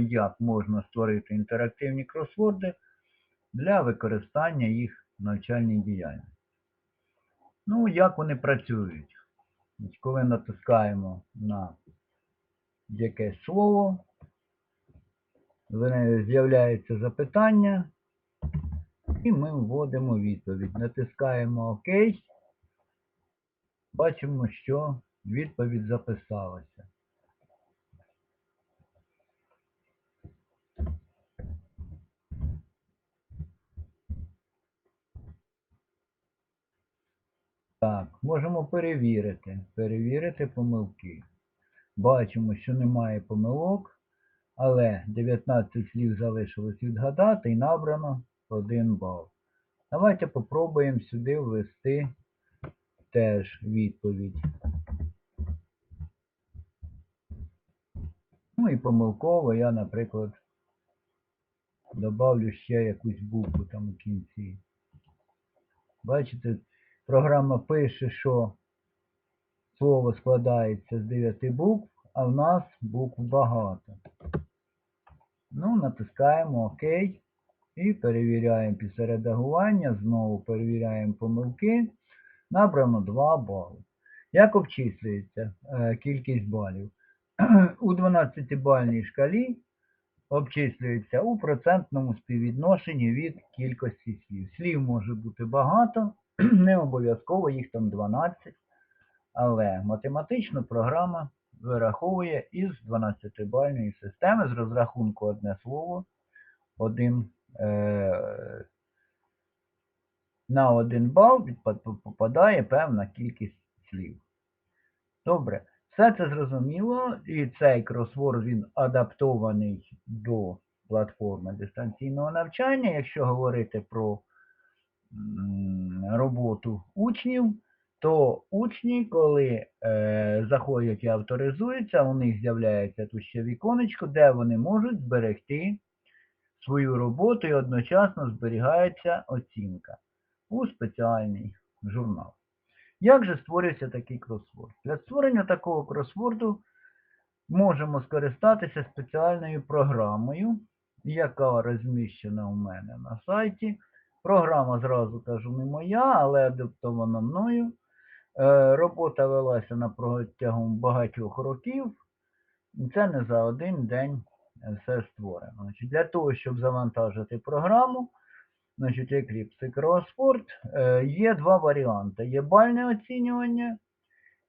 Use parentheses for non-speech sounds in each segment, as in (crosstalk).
як можна створити інтерактивні кросворди для використання їх в навчальній діяльності. Ну, як вони працюють? Коли натискаємо на якесь слово, з'являється запитання, і ми вводимо відповідь. Натискаємо ОК. Бачимо, що відповідь записалася. Так, можемо перевірити. Перевірити помилки. Бачимо, що немає помилок, але 19 слів залишилось відгадати і набрано 1 бал. Давайте попробуємо сюди ввести теж відповідь. Ну і помилково я, наприклад, добавлю ще якусь букву там у кінці. Бачите, програма пише, що слово складається з 9 букв, а в нас букв багато. Ну, натискаємо ОК і перевіряємо після редагування, знову перевіряємо помилки. Набрано 2 бали. Як обчислюється е, кількість балів? (clears throat) У 12-бальній шкалі обчислюється у процентному співвідношенні від кількості слів. Слів може бути багато, (clears throat) не обов'язково їх там 12, але математично програма вираховує із 12-бальної системи з розрахунку одне слово, один, е, на один бал попадає певна кількість слів. Добре. Все це зрозуміло, і цей кросворд він адаптований до платформи дистанційного навчання. Якщо говорити про роботу учнів, то учні, коли е, заходять і авторизуються, у них з'являється тут ще віконечко, де вони можуть зберегти свою роботу і одночасно зберігається оцінка у спеціальний журнал. Як же створюється такий кросворд? Для створення такого кросворду можемо скористатися спеціальною програмою, яка розміщена у мене на сайті. Програма, зразу кажу, не моя, але адаптована мною. Е, Робота велася на протягом багатьох років. Це не за один день е, все створено. Значить, для того, щоб завантажити програму, значить, Eclipse і Crossword, е, є два варіанти. Є бальне оцінювання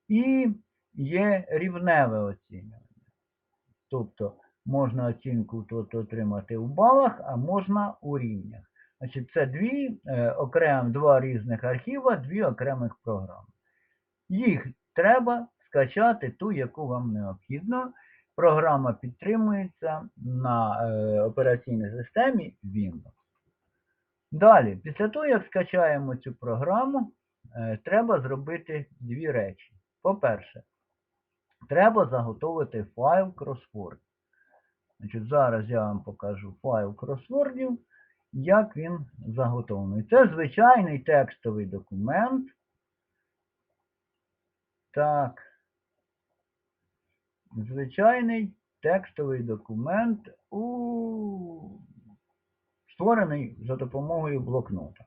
і є рівневе оцінювання. Тобто можна оцінку тут отримати у балах, а можна у рівнях. Значить, це дві е, окрем, два різних архіва, дві окремих програми. Їх треба скачати ту, яку вам необхідно. Програма підтримується на е, операційній системі Windows. Далі, після того, як скачаємо цю програму, е, треба зробити дві речі. По-перше, треба заготовити файл кросворд. Значить, зараз я вам покажу файл кросвордів, як він заготовлений. Це звичайний текстовий документ. Так. Звичайний текстовий документ у... створений за допомогою блокнота.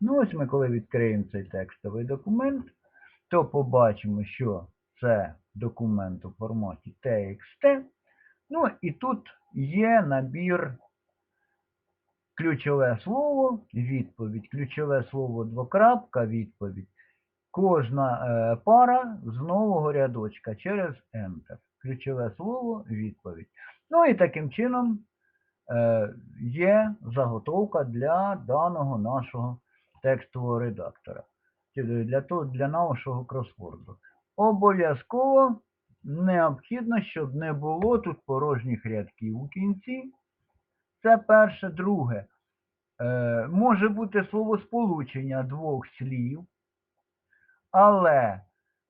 Ну, ось ми коли відкриємо цей текстовий документ, то побачимо, що це документ у форматі TXT. Ну, і тут є набір ключове слово, відповідь, ключове слово двокрапка, відповідь. Кожна е, пара з нового рядочка через Enter. Ключове слово, відповідь. Ну і таким чином е, є заготовка для даного нашого текстового редактора. Для, того, для нашого кросворду. Обов'язково необхідно, щоб не було тут порожніх рядків у кінці. Це перше. Друге. Е, може бути словосполучення двох слів, але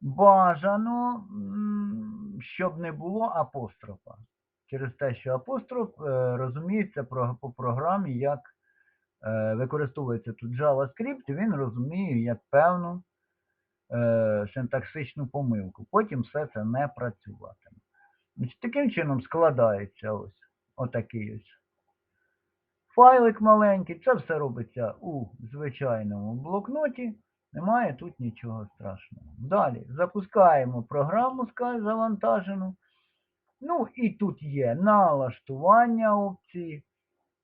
бажано, щоб не було апострофа. Через те, що апостроф е, розуміється про, по програмі, як е, використовується тут JavaScript, він розуміє як певну синтаксичну помилку. Потім все це не працюватиме. Таким чином складається ось отакий ось файлик маленький. Це все робиться у звичайному блокноті. Немає тут нічого страшного. Далі запускаємо програму завантажену. Ну і тут є налаштування опції.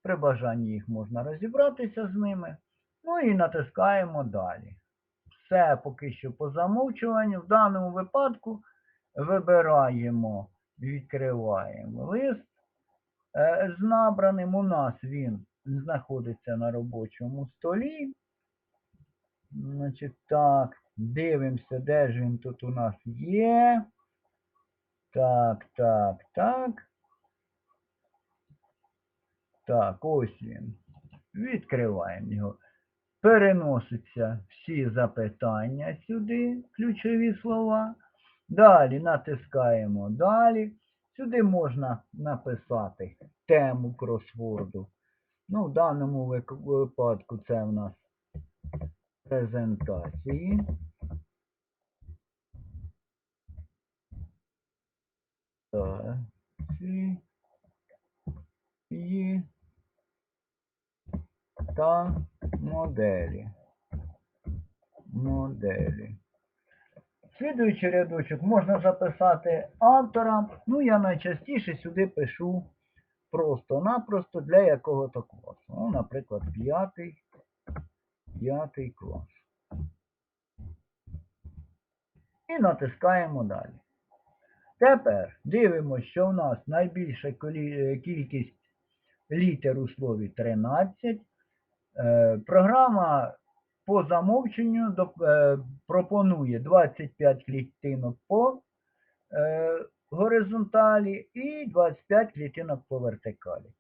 При бажанні їх можна розібратися з ними. Ну і натискаємо далі. Все поки що по замовчуванню. В даному випадку вибираємо, відкриваємо лист е, з набраним. У нас він знаходиться на робочому столі. Значить, так, дивимося, де ж він тут у нас є. Так, так, так. Так, ось він. Відкриваємо його. Переносяться всі запитання сюди, ключові слова. Далі натискаємо далі. Сюди можна написати тему кросворду. Ну, в даному випадку це в нас презентації. Так, та моделі. Моделі. Слідуючий рядочок можна записати автора. Ну, я найчастіше сюди пишу просто-напросто для якого-то класу. Ну, наприклад, п'ятий, п'ятий клас. І натискаємо далі. Тепер дивимося, що в нас найбільша кількість літер у слові 13. Е, Програма по замовченню е, пропонує 25 клітинок по е, горизонталі і 25 клітинок по вертикалі.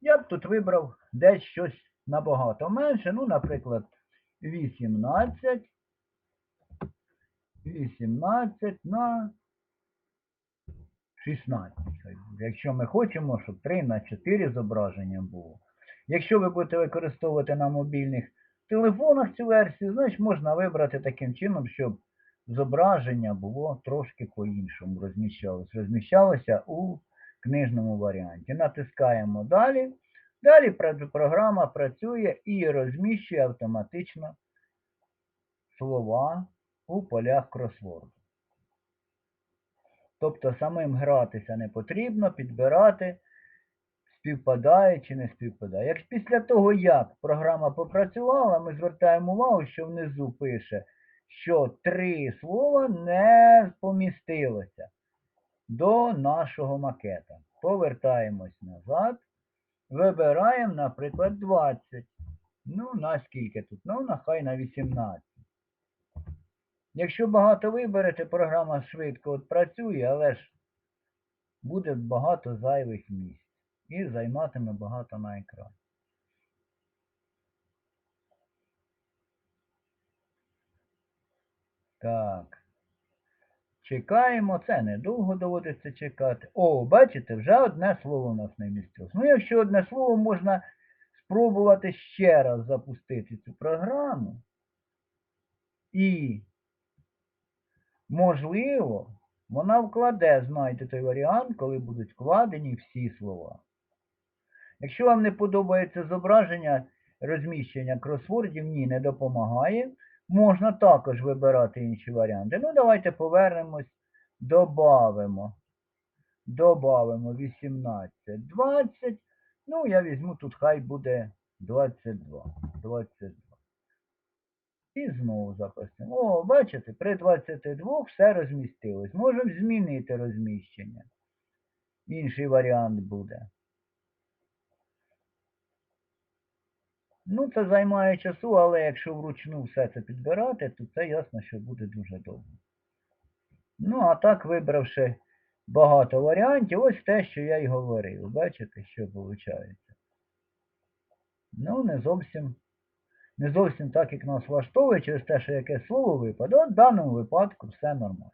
Я б тут вибрав десь щось набагато менше, ну, наприклад, 18. 18 на 16. Якщо ми хочемо, щоб 3 на 4 зображення було. Якщо ви будете використовувати на мобільних телефонах цю версію, значить можна вибрати таким чином, щоб зображення було трошки по-іншому розміщалося. Розміщалося у книжному варіанті. Натискаємо далі. Далі програма працює і розміщує автоматично слова у полях кросворду. Тобто самим гратися не потрібно, підбирати, співпадає чи не співпадає. Як після того, як програма попрацювала, ми звертаємо увагу, що внизу пише, що три слова не помістилося до нашого макета. Повертаємось назад, вибираємо, наприклад, 20. Ну, на скільки тут? Ну, нехай на 18. Якщо багато виберете, програма швидко працює, але ж буде багато зайвих місць і займатиме багато на екрані. Так. Чекаємо, це недовго доводиться чекати. О, бачите, вже одне слово у нас не містилось. Ну, якщо одне слово, можна спробувати ще раз запустити цю програму. І Можливо, вона вкладе, знаєте, той варіант, коли будуть вкладені всі слова. Якщо вам не подобається зображення розміщення кросвордів, ні, не допомагає. Можна також вибирати інші варіанти. Ну, давайте повернемось, добавимо. Добавимо 18, 20. Ну, я візьму тут хай буде 22. 22. І знову записуємо. О, бачите, при 22 все розмістилось. Можемо змінити розміщення. Інший варіант буде. Ну, це займає часу, але якщо вручну все це підбирати, то це ясно, що буде дуже довго. Ну, а так, вибравши багато варіантів, ось те, що я й говорив. Бачите, що виходить? Ну, не зовсім не зовсім так, як нас влаштовує, через те, що яке слово випаде. От в даному випадку все нормально.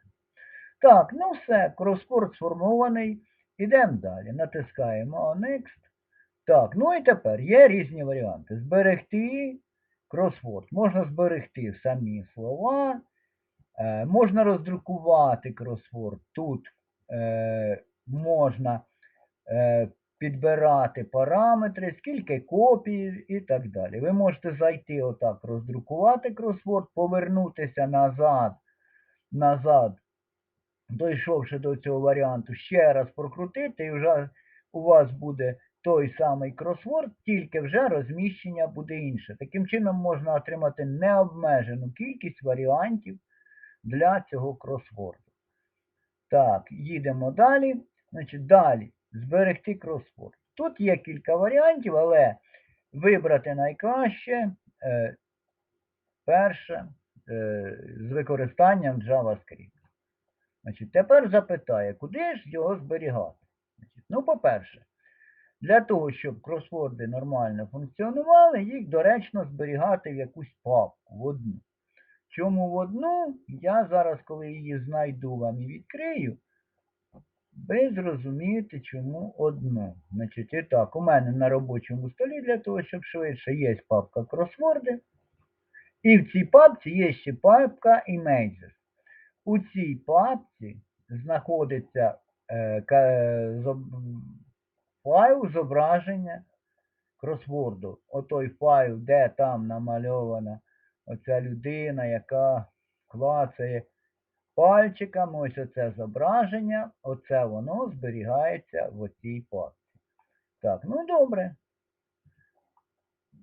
Так, ну все, кросворд сформований. Ідемо далі. Натискаємо Next. Так, ну і тепер є різні варіанти. Зберегти кросворд. Можна зберегти самі слова, Е, можна роздрукувати кросворд. Тут е, можна е, підбирати параметри, скільки копій і так далі. Ви можете зайти отак, роздрукувати кросворд, повернутися назад, назад, дійшовши до цього варіанту, ще раз прокрутити, і вже у вас буде той самий кросворд, тільки вже розміщення буде інше. Таким чином можна отримати необмежену кількість варіантів для цього кросворду. Так, їдемо далі. Значить, далі зберегти кросворд. Тут є кілька варіантів, але вибрати найкраще е, перше е, з використанням JavaScript. Значить, тепер запитає, куди ж його зберігати? Значить, ну, по-перше, для того, щоб кросворди нормально функціонували, їх доречно зберігати в якусь папку, в одну. Чому в одну? Я зараз, коли її знайду вам і відкрию, ви зрозумієте, чому одну. Значить, і так, у мене на робочому столі для того, щоб швидше, є папка кросворди. І в цій папці є ще папка Images. У цій папці знаходиться е, файл зображення кросворду. Отой файл, де там намальована оця людина, яка клацає пальчиками, ось оце зображення, оце воно зберігається в оцій папці. Так, ну добре.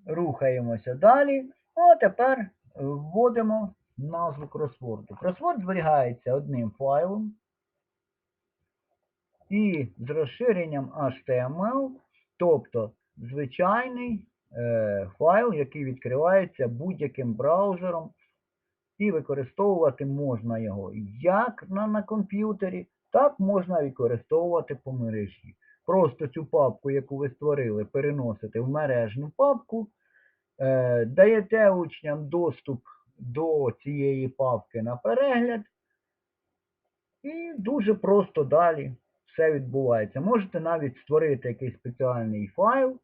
Рухаємося далі. А тепер вводимо назву кросворду. Кросворд зберігається одним файлом і з розширенням HTML, тобто звичайний е, файл, який відкривається будь-яким браузером, і використовувати можна його як на, на комп'ютері, так можна використовувати по мережі. Просто цю папку, яку ви створили, переносите в мережну папку, е, даєте учням доступ до цієї папки на перегляд, і дуже просто далі все відбувається. Можете навіть створити якийсь спеціальний файл,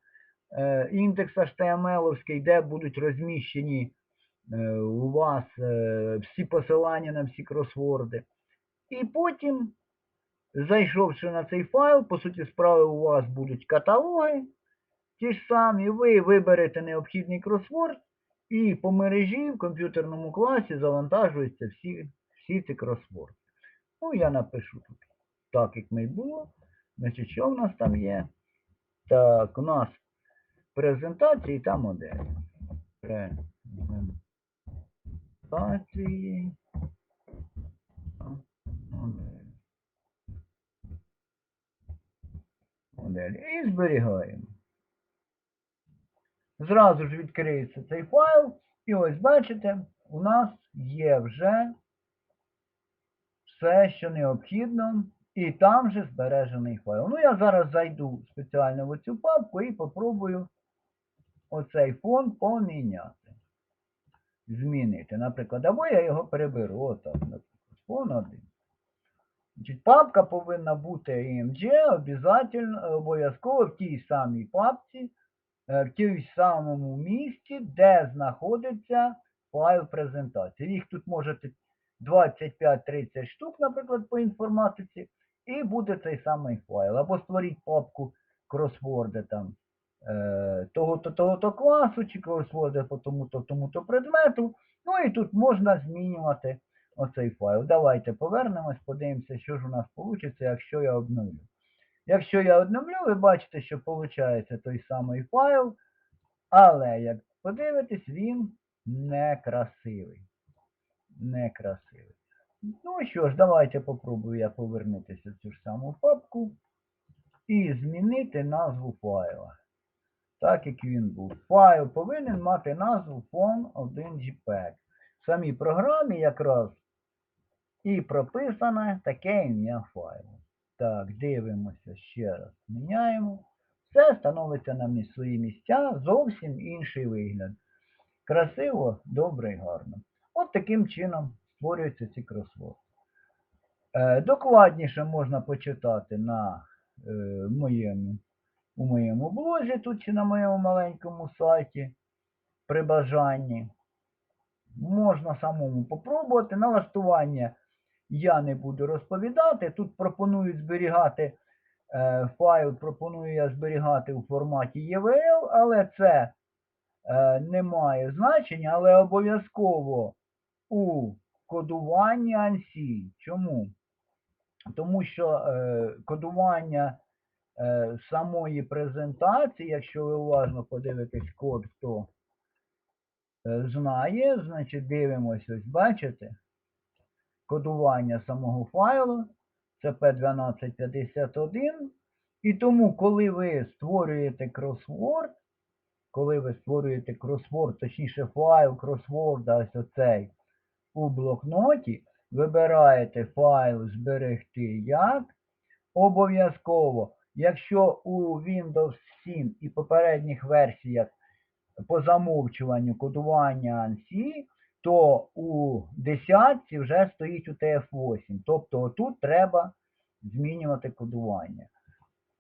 е, індекс HTML, де будуть розміщені е, у вас е, всі посилання на всі кросворди. І потім, зайшовши на цей файл, по суті справи, у вас будуть каталоги, ті ж самі, ви виберете необхідний кросворд, і по мережі в комп'ютерному класі завантажуються всі, всі ці кросворди. Ну, я напишу тут так, як ми було. Значить, що в нас там є? Так, у нас презентації та моделі. Презентації. та моделі. Моделі. І зберігаємо. Зразу ж відкриється цей файл. І ось бачите, у нас є вже все, що необхідно, і там же збережений файл. Ну, я зараз зайду спеціально в цю папку і попробую оцей фон поміняти. Змінити. Наприклад, або я його переберу. Отак, наприклад, фон 1. Значить, папка повинна бути обов'язательно, обов'язково в тій самій папці, е, в тій самому місці, де знаходиться файл презентації. Їх тут можете 25-30 штук, наприклад, по інформатиці, і буде цей самий файл. Або створіть папку кросворди там е, того-то, того-то класу, чи кросворди по тому-то, тому-то предмету. Ну і тут можна змінювати оцей файл. Давайте повернемось, подивимося, що ж у нас вийде, якщо я обновлю. Якщо я обновлю, ви бачите, що виходить той самий файл, але як подивитесь, він некрасивий некрасивий. Ну що ж, давайте попробую я повернутися в цю ж саму папку і змінити назву файла. Так як він був. Файл повинен мати назву fon1jpeg. В самій програмі якраз і прописане таке ім'я файлу. Так, дивимося ще раз. Міняємо. Все становиться на свої місця, зовсім інший вигляд. Красиво, добре і гарно. От таким чином створюються ці кросворди. Е, докладніше можна почитати на е, моєму, у моєму блозі тут чи на моєму маленькому сайті при бажанні. Можна самому попробувати. Налаштування я не буду розповідати. Тут пропонують зберігати е, файл, пропоную я зберігати у форматі EVL, але це не має значення, але обов'язково у кодуванні ANSI. Чому? Тому що е, кодування е, самої презентації, якщо ви уважно подивитесь код, хто е, знає, значить дивимось, ось бачите, кодування самого файлу, це P1251. І тому, коли ви створюєте кросворд, коли ви створюєте кросворд, точніше файл кросворда, ось оцей, у блокноті, вибираєте файл зберегти як. Обов'язково, якщо у Windows 7 і попередніх версіях по замовчуванню кодування ANSI, то у десятці вже стоїть UTF-8. Тобто тут треба змінювати кодування.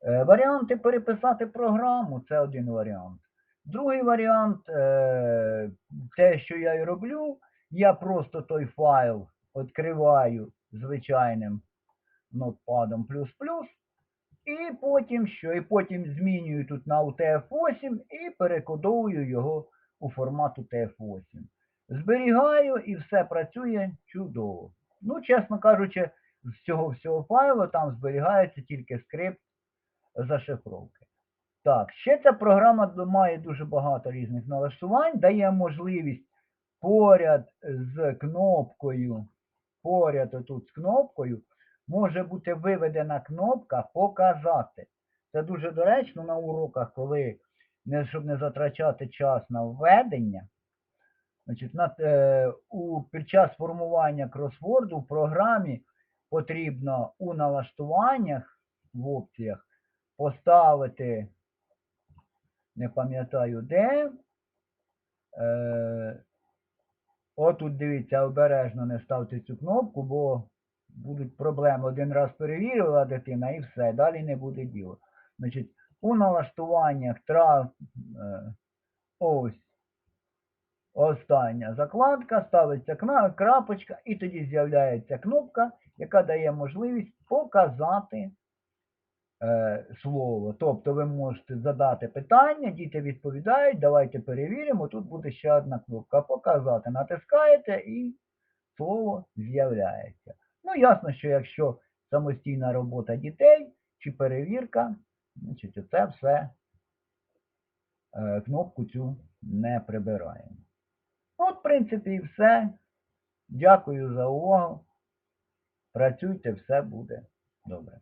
Е, Варіанти переписати програму це один варіант. Другий варіант, е, те, що я і роблю, я просто той файл відкриваю звичайним нотпадом і потім що? І потім змінюю тут на UTF-8 і перекодовую його у формат UTF-8. Зберігаю і все працює чудово. Ну, чесно кажучи, з цього всього файлу там зберігається тільки скрипт зашифровки. Так, ще ця програма має дуже багато різних налаштувань, дає можливість поряд з кнопкою, поряд отут з кнопкою, може бути виведена кнопка Показати. Це дуже доречно на уроках, коли, щоб не затрачати час на введення. Значить, на, е, у, під час формування кросворду в програмі потрібно у налаштуваннях в опціях поставити, не пам'ятаю де. Е, отут дивіться, обережно не ставте цю кнопку, бо будуть проблеми. Один раз перевірила дитина і все, далі не буде діла. Значить, у налаштуваннях тра, е, ось остання закладка, ставиться крапочка, і тоді з'являється кнопка, яка дає можливість показати слово. Тобто ви можете задати питання, діти відповідають, давайте перевіримо. Тут буде ще одна кнопка показати. Натискаєте і слово з'являється. Ну, ясно, що якщо самостійна робота дітей чи перевірка, значить це все е, кнопку цю не прибираємо. От, в принципі, і все. Дякую за увагу. Працюйте, все буде добре.